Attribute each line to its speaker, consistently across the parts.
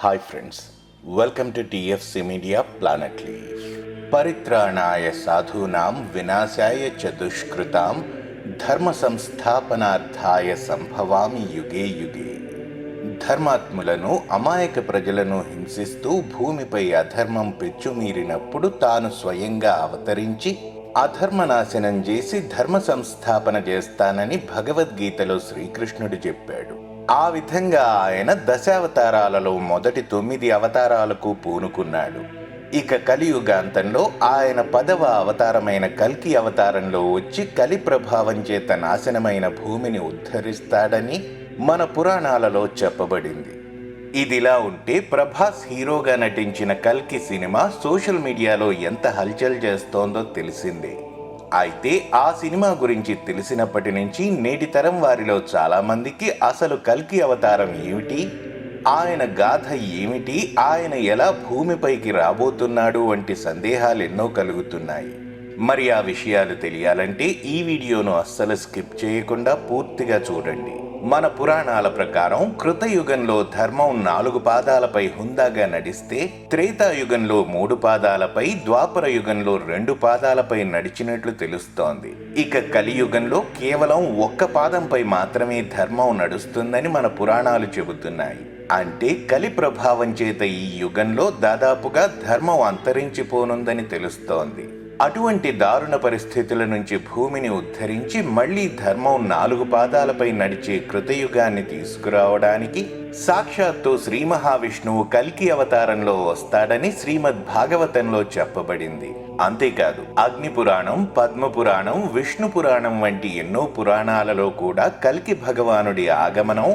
Speaker 1: Hi friends welcome to TFC Media Planet leaf పరిత్రాణాయ సాధూనాం వినాశాయ చ దుష్కృతాం ధర్మ సంస్థాపనార్థాయ సంభవామి యుగే యుగే ధర్మాత్ములను అమాయక ప్రజలను హింసిస్తూ భూమిపై అధర్మం పెచ్చుమీరినప్పుడు తాను స్వయంగా అవతరించి అధర్మనాశనం చేసి ధర్మ సంస్థాపన చేస్తానని భగవద్గీతలో శ్రీకృష్ణుడు చెప్పాడు ఆ విధంగా ఆయన దశావతారాలలో మొదటి తొమ్మిది అవతారాలకు పూనుకున్నాడు. ఇక కలియుగాంతంలో ఆయన పదవ అవతారమైన కల్కి అవతారంలో వచ్చి కలి ప్రభావం చేత నాశనమైన భూమిని ఉద్ధరిస్తాడని మన పురాణాలలో చెప్పబడింది. ఇదిలా ఉంటే ప్రభాస్ హీరోగా నటించిన కల్కి సినిమా సోషల్ మీడియాలో ఎంత హల్చల్ చేస్తోందో తెలిసిందే. అయితే ఆ సినిమా గురించి తెలిసినప్పటి నుంచి నేటి తరం వారిలో చాలామందికి అసలు కల్కి అవతారం ఏమిటి? ఆయన గాథ ఏమిటి? ఆయన ఎలా భూమిపైకి రాబోతున్నాడు? వంటి సందేహాలు ఎన్నో కలుగుతున్నాయి. మరి ఆ విషయాలు తెలియాలంటే ఈ వీడియోను అస్సలు స్కిప్ చేయకుండా పూర్తిగా చూడండి. మన పురాణాల ప్రకారం కృతయుగంలో ధర్మం నాలుగు పాదాలపై హుందాగా నడిస్తే త్రేతాయుగంలో మూడు పాదాలపై ద్వాపర యుగంలో రెండు పాదాలపై నడిచినట్లు తెలుస్తోంది. ఇక కలియుగంలో కేవలం ఒక్క పాదంపై మాత్రమే ధర్మం నడుస్తుందని మన పురాణాలు చెబుతున్నాయి. అంటే కలి ప్రభావం చేత ఈ యుగంలో దాదాపుగా ధర్మం అంతరించిపోనుందని తెలుస్తోంది. అటువంటి దారుణ పరిస్థితుల నుంచి భూమిని ఉద్ధరించి మళ్ళీ ధర్మం నాలుగు పాదాలపై నడిచే కృతయుగాన్ని తీసుకురావడానికి సాక్షాత్తు శ్రీ మహావిష్ణువు కల్కి అవతారంలో వస్తాడని శ్రీమద్ భాగవతంలో చెప్పబడింది. అంతేకాదు అగ్ని పురాణం పద్మ పురాణం విష్ణు పురాణం వంటి ఎన్నో పురాణాలలో కూడా కల్కి భగవానుడి ఆగమనం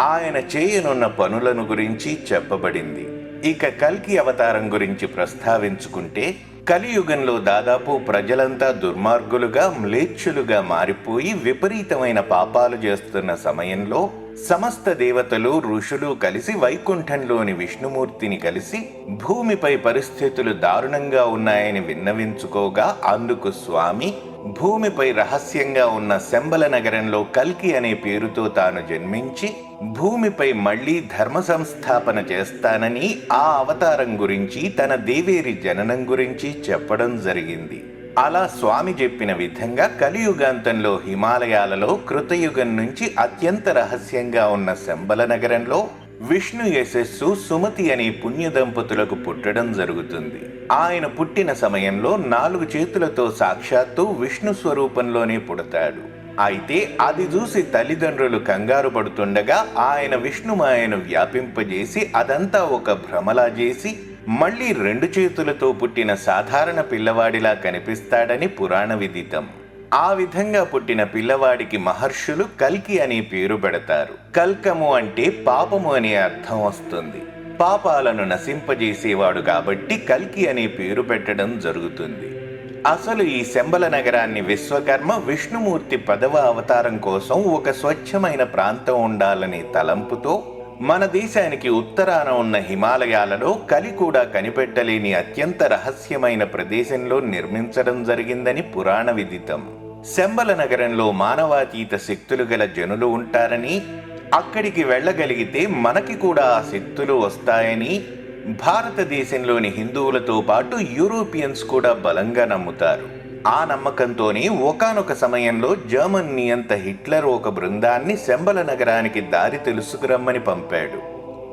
Speaker 1: ఆయన చేయనున్న పనులను గురించి చెప్పబడింది. ఇక కల్కి అవతారం గురించి ప్రస్తావించుకుంటే కలియుగంలో దాదాపు ప్రజలంతా దుర్మార్గులుగా మ్లేచ్ఛులుగా మారిపోయి విపరీతమైన పాపాలు చేస్తున్న సమయంలో సమస్త దేవతలు ఋషులు కలిసి వైకుంఠంలోని విష్ణుమూర్తిని కలిసి భూమిపై పరిస్థితులు దారుణంగా ఉన్నాయని విన్నవించుకోగా అందుకు స్వామి భూమిపై రహస్యంగా ఉన్న శంబల నగరంలో కల్కి అనే పేరుతో తాను జన్మించి భూమిపై మళ్ళీ ధర్మ సంస్థాపన చేస్తానని ఆ అవతారం గురించి తన దేవేరి జననం గురించి చెప్పడం జరిగింది. అలా స్వామి చెప్పిన విధంగా కలియుగాంతంలో హిమాలయాలలో కృతయుగం నుంచి అత్యంత రహస్యంగా ఉన్న శంబల నగరంలో విష్ణు యశస్సు సుమతి అనే పుణ్య దంపతులకు పుట్టడం జరుగుతుంది. ఆయన పుట్టిన సమయంలో నాలుగు చేతులతో సాక్షాత్తు విష్ణు స్వరూపంలోనే పుడతాడు. అయితే అది చూసి తల్లిదండ్రులు కంగారు పడుతుండగా ఆయన విష్ణుమాయను వ్యాపింపజేసి అదంతా ఒక భ్రమలా చేసి మళ్ళీ రెండు చేతులతో పుట్టిన సాధారణ పిల్లవాడిలా కనిపిస్తాడని పురాణ విదితం. ఆ విధంగా పుట్టిన పిల్లవాడికి మహర్షులు కల్కి అనే పేరు పెడతారు. కల్కము అంటే పాపము అనే అర్థం వస్తుంది. పాపాలను నశింపజేసేవాడు కాబట్టి కల్కి అనే పేరు పెట్టడం జరుగుతుంది. అసలు ఈ శంబల నగరాన్ని విశ్వకర్మ విష్ణుమూర్తి పదవ అవతారం కోసం ఒక స్వచ్ఛమైన ప్రాంతం ఉండాలనే తలంపుతో మన దేశానికి ఉత్తరాన ఉన్న హిమాలయాలలో కలి కూడా కనిపెట్టలేని అత్యంత రహస్యమైన ప్రదేశంలో నిర్మించడం జరిగిందని పురాణ విదితం. శంబల నగరంలో మానవాతీత శక్తులు గల జనులు ఉంటారని అక్కడికి వెళ్ళగలిగితే మనకి కూడా ఆ శక్తులు వస్తాయని భారతదేశంలోని హిందువులతో పాటు యూరోపియన్స్ కూడా బలంగా నమ్ముతారు. ఆ నమ్మకంతోనే ఒకానొక సమయంలో జర్మన్ నియంత హిట్లర్ ఒక బృందాన్ని శంబల నగరానికి దారి తెలుసుకురమ్మని పంపాడు.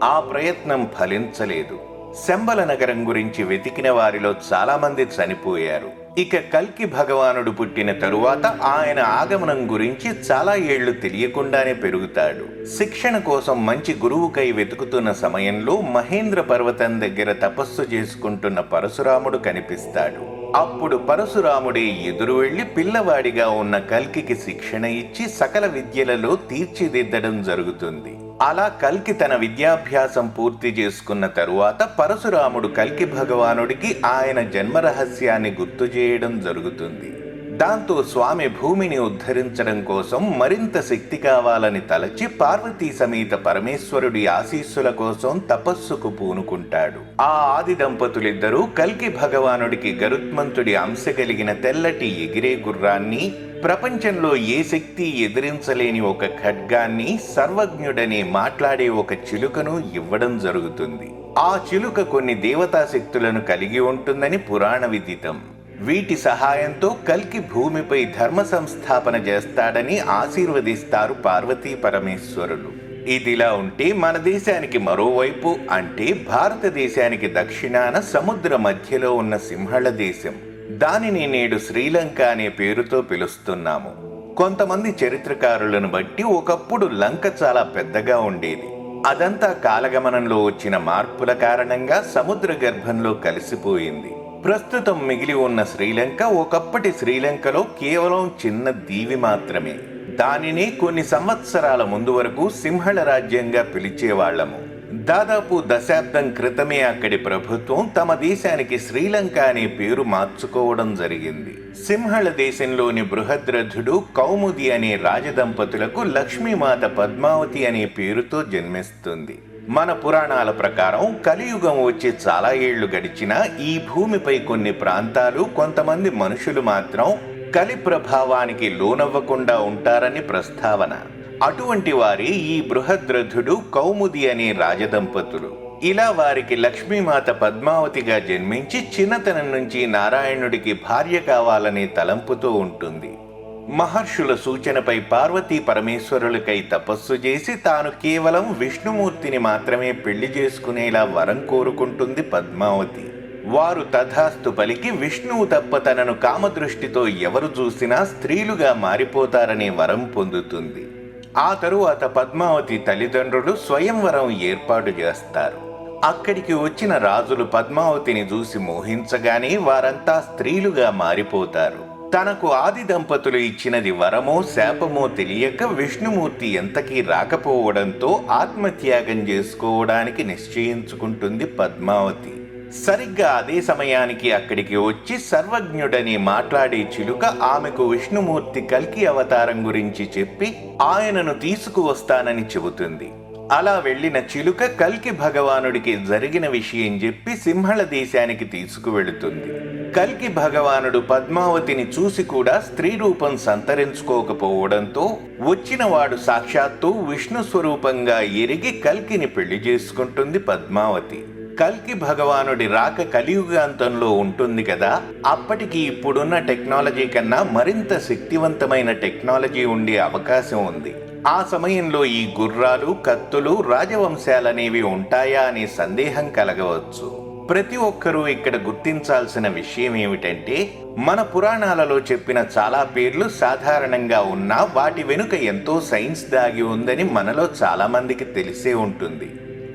Speaker 1: ఆ ప్రయత్నం ఫలించలేదు. శంబల నగరం గురించి వెతికిన వారిలో చాలామంది చనిపోయారు. ఇక కల్కి భగవానుడు పుట్టిన తరువాత ఆయన ఆగమనం గురించి చాలా ఏళ్ళు తెలియకుండానే పెరుగుతాడు. శిక్షణ కోసం మంచి గురువుకై వెతుకుతున్న సమయంలో మహేంద్ర పర్వతం దగ్గర తపస్సు చేసుకుంటున్న పరశురాముడు కనిపిస్తాడు. అప్పుడు పరశురాముడే ఎదురు వెళ్ళి పిల్లవాడిగా ఉన్న కల్కికి శిక్షణ ఇచ్చి సకల విద్యలలో తీర్చిదిద్దడం జరుగుతుంది. అలా కల్కి తన విద్యాభ్యాసం పూర్తి చేసుకున్న తరువాత పరశురాముడు కల్కి భగవానుడికి ఆయన జన్మ రహస్యాన్ని గుర్తు చేయడం జరుగుతుంది. దాంతో స్వామి భూమిని ఉద్ధరించడం కోసం మరింత శక్తి కావాలని తలచి పార్వతీ సమేత పరమేశ్వరుడి ఆశీస్సుల కోసం తపస్సుకు పూనుకుంటాడు. ఆ ఆది దంపతులిద్దరూ కల్కి భగవానుడికి గరుత్మంతుడి అంశ కలిగిన తెల్లటి ఎగిరే గుర్రాన్ని ప్రపంచంలో ఏ శక్తి ఎదిరించలేని ఒక ఖడ్గాన్ని సర్వజ్ఞుడనే మాట్లాడే ఒక చిలుకను ఇవ్వడం జరుగుతుంది. ఆ చిలుక కొన్ని దేవతా శక్తులను కలిగి ఉంటుందని పురాణ విదితం. వీటి సహాయంతో కల్కి భూమిపై ధర్మ సంస్థాపన చేస్తాడని ఆశీర్వదిస్తారు పార్వతీ పరమేశ్వరులు. ఇదిలా ఉంటే మన దేశానికి మరోవైపు అంటే భారతదేశానికి దక్షిణాన సముద్ర మధ్యలో ఉన్న సింహళ దేశం. దానిని నేడు శ్రీలంక అనే పేరుతో పిలుస్తున్నాము. కొంతమంది చరిత్రకారులను బట్టి ఒకప్పుడు లంక చాలా పెద్దగా ఉండేది. అదంతా కాలగమనంలో వచ్చిన మార్పుల కారణంగా సముద్ర గర్భంలో కలిసిపోయింది. ప్రస్తుతం మిగిలి ఉన్న శ్రీలంక ఒకప్పటి శ్రీలంకలో కేవలం చిన్న దీవి మాత్రమే. దానిని కొన్ని సంవత్సరాల ముందు వరకు సింహళ రాజ్యంగా పిలిచేవాళ్ళము దాదాపు దశాబ్దం క్రితమే అక్కడి ప్రభుత్వం తమ దేశానికి శ్రీలంక అనే పేరు మార్చుకోవడం జరిగింది. సింహళ దేశంలోని బృహద్రథుడు కౌముది అనే రాజదంపతులకు లక్ష్మీమాత పద్మావతి అనే పేరుతో జన్మిస్తుంది. మన పురాణాల ప్రకారం కలియుగం వచ్చి చాలా ఏళ్ళు గడిచినా ఈ భూమిపై కొన్ని ప్రాంతాలు కొంతమంది మనుషులు మాత్రం కలి ప్రభావానికి లోనవ్వకుండా ఉంటారని ప్రస్తావన. అటువంటి వారి ఈ బృహద్రథుడు కౌముది అనే రాజదంపతులు. ఇలా వారికి లక్ష్మీమాత పద్మావతిగా జన్మించి చిన్నతనం నుంచి నారాయణుడికి భార్య కావాలనే తలంపుతూ ఉంటుంది. మహర్షుల సూచనపై పార్వతీ పరమేశ్వరులకై తపస్సు చేసి తాను కేవలం విష్ణుమూర్తిని మాత్రమే పెళ్ళి చేసుకునేలా వరం కోరుకుంటుంది పద్మావతి. వారు తథాస్తు పలికి విష్ణువు తప్ప తనను కామదృష్టితో ఎవరు చూసినా స్త్రీలుగా మారిపోతారనే వరం పొందుతుంది. ఆ తరువాత పద్మావతి తల్లిదండ్రులు స్వయంవరం ఏర్పాటు చేస్తారు. అక్కడికి వచ్చిన రాజులు పద్మావతిని చూసి మోహించగానే వారంతా స్త్రీలుగా మారిపోతారు. తనకు ఆది దంపతులు ఇచ్చినది వరమో శాపమో తెలియక విష్ణుమూర్తి ఎంతకీ రాకపోవడంతో ఆత్మత్యాగం చేసుకోవడానికి నిశ్చయించుకుంటుంది పద్మావతి. సరిగ్గా అదే సమయానికి అక్కడికి వచ్చి సర్వజ్ఞుడని మాట్లాడే చిలుక ఆమెకు విష్ణుమూర్తి కల్కి అవతారం గురించి చెప్పి ఆయనను తీసుకువస్తానని చెబుతుంది. అలా వెళ్ళిన చిలుక కల్కి భగవానుడికి జరిగిన విషయం చెప్పి సింహళ దేశానికి తీసుకువెళుతుంది. కల్కి భగవానుడు పద్మావతిని చూసి కూడా స్త్రీ రూపం సంతరించుకోకపోవడంతో వచ్చినవాడు సాక్షాత్తు విష్ణు స్వరూపంగా ఎరిగి కల్కిని పెళ్ళి చేసుకుంటుంది పద్మావతి. కల్కి భగవానుడి రాక కలియుగాంతంలో ఉంటుంది కదా అప్పటికి ఇప్పుడున్న టెక్నాలజీ కన్నా మరింత శక్తివంతమైన టెక్నాలజీ ఉండే అవకాశం ఉంది. ఆ సమయంలో ఈ గుర్రాలు కత్తులు రాజవంశాలనేవి ఉంటాయా అనే సందేహం కలగవచ్చు. ప్రతి ఒక్కరూ ఇక్కడ గుర్తించాల్సిన విషయం ఏమిటంటే మన పురాణాలలో చెప్పిన చాలా పేర్లు సాధారణంగా ఉన్నా వాటి వెనుక ఎంతో సైన్స్ దాగి ఉందని మనలో చాలా మందికి తెలిసే ఉంటుంది.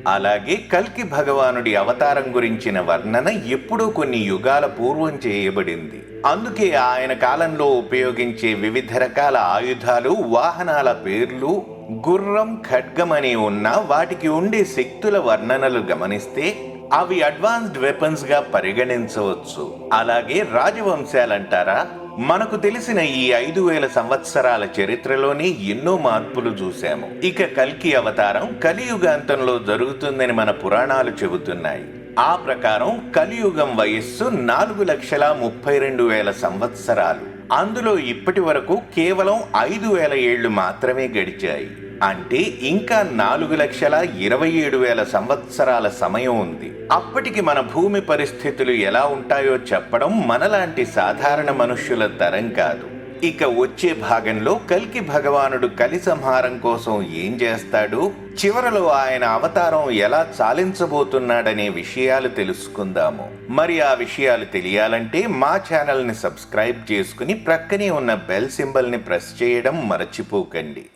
Speaker 1: అలాగే కల్కి భగవానుడి అవతారం గురించిన వర్ణన ఎప్పుడూ కొన్ని యుగాల పూర్వం చేయబడింది. అందుకే ఆయన కాలంలో ఉపయోగించే వివిధ రకాల ఆయుధాలు వాహనాల పేర్లు గుర్రం ఖడ్గం అని ఉన్న వాటికి ఉండే శక్తుల వర్ణనలు గమనిస్తే అవి అడ్వాన్స్డ్ వెపన్స్గా పరిగణించవచ్చు. అలాగే రాజవంశాలంటారా? మనకు తెలిసిన ఈ ఐదు వేల సంవత్సరాల చరిత్రలోనే ఎన్నో మార్పులు చూశాము. ఇక కల్కి అవతారం కలియుగాంతంలో జరుగుతుందని మన పురాణాలు చెబుతున్నాయి. ఆ ప్రకారం కలియుగం వయస్సు నాలుగు లక్షల ముప్పై రెండు వేల సంవత్సరాలు. అందులో ఇప్పటి వరకు కేవలం ఐదు వేల ఏళ్ళు మాత్రమే గడిచాయి. అంటే ఇంకా నాలుగు లక్షల ఇరవై ఏడు వేల సంవత్సరాల సమయం ఉంది. అప్పటికి మన భూమి పరిస్థితులు ఎలా ఉంటాయో చెప్పడం మనలాంటి సాధారణ మనుష్యుల తరం కాదు. ఇక వచ్చే భాగంలో కల్కి భగవానుడు కలి సంహారం కోసం ఏం చేస్తాడు? చివరలో ఆయన అవతారం ఎలా చాలించబోతున్నాడనే విషయాలు తెలుసుకుందాము. మరి ఆ విషయాలు తెలియాలంటే మా ఛానల్ని సబ్స్క్రైబ్ చేసుకుని ప్రక్కనే ఉన్న బెల్ సింబల్ని ప్రెస్ చేయడం మరచిపోకండి.